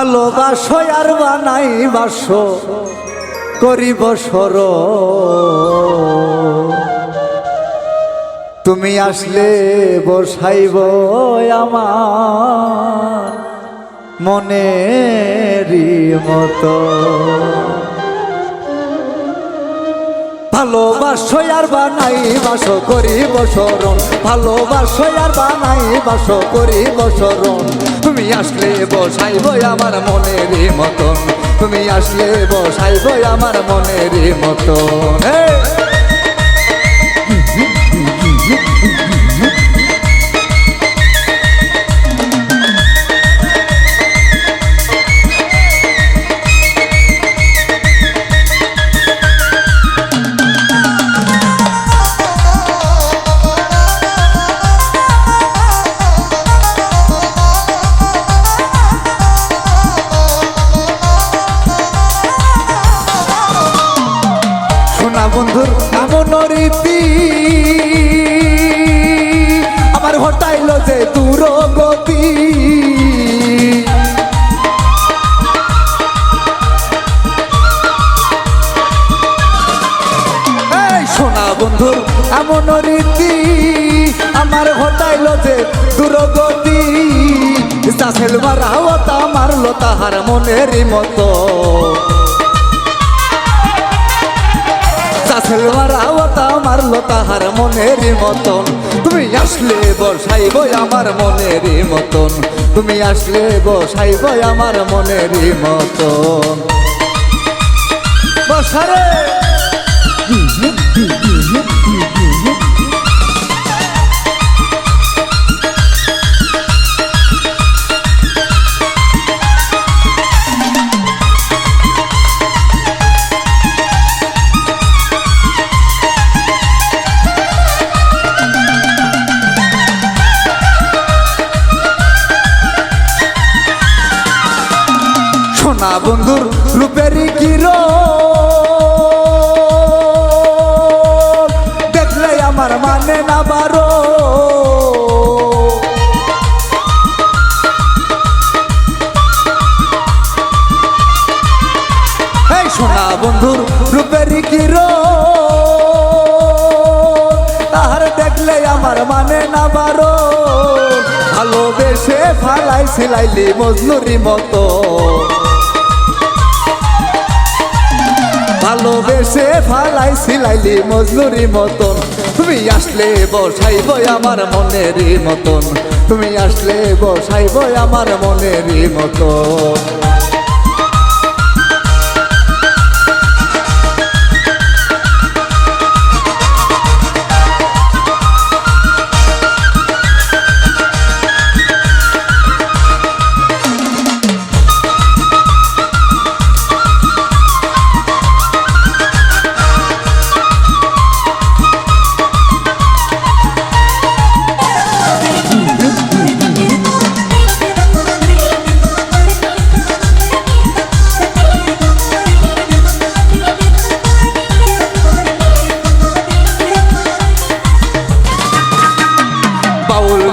ভালোবাসো আর বানাই বাসো করিব সর। তুমি আসলে বসাইব আমার মনেরই মতো। ভালোবাসো আর বানাই বাসো করি বসরণ ভালোবাসো আর বানাই বাস করি বসরণ তুমি আসলে বসাইব আমার মনের মতন। তুমি আসলে বসাইব আমার মনের মতন। এমন রীতি। আমার হটাইল যে দূর গতি এই শোনা বন্ধুর এমন রীতি। আমার হটাইল যে দূরগতি। চাষেল মারাও মারলো তাহার মনেরই মতো। চাষেল আওতা মারলো তাহার মনেরই মতন। তুমি আসলে বসাইব আমার মনেরই মতন। তুমি আসলে বসাইব আমার মনেরই মতন। বসারে সোনা বন্ধুর রূপেরই কির দেখলে আমার মানে না বারো। সোনা বন্ধুর রূপেরই কির তাহার দেখলে আমার মানে না বারো। ভালোবেসে ফালাই, সিলাইলি মজনুরি মতো। ভালোবেসে ফালাই সিলাইলি মজুরি মতন। তুমি আসলে বসাইব আমার মনেরই মতন। তুমি আসলে বসাইব আমার মনেরই মতন।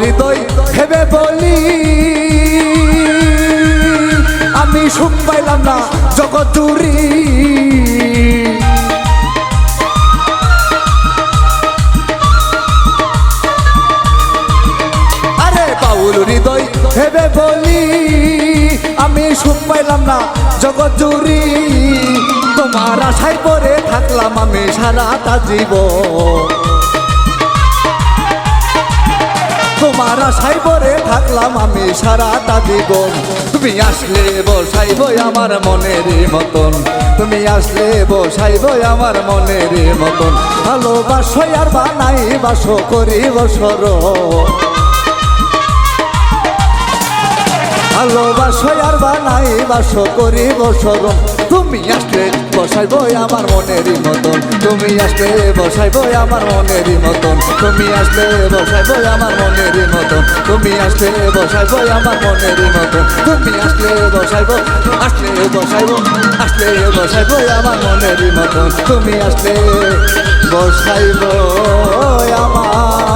হৃদয় হেবে বলি। আমি সুখ পাইলাম না জগৎ জুড়ি। আরে বাউল হৃদয় হেবে বলি। আমি সুখ পাইলাম না জগৎ জুড়ি। তোমার আশায় পরে থাকলাম আমি সারাটা জীবন। তোমার আশায় পরে থাকলাম আমি সারাটা জীবন তুমি আসলে বসাইব আমার মনের মতন। তুমি আসলে বসাইব আমার মনের মতন। ভালোবাসো আর বানাই বাসো করি বসর ভালোবাসো আর বানাই বাসো করি বসর তুমি আসলে বসাইব আমার মনের মতন। তুমি আসলে বসাইব আমার মনের মতন। তুমি আসলে বসাইব আমার মনের মতন। তুমি আসলে বসাইব আমার মনের মতন। তুমি আসলে বসাইব আসলে বসাইব আসলে বসাইব আমার মনের মতন। তুমি আসলে বসাইব আমার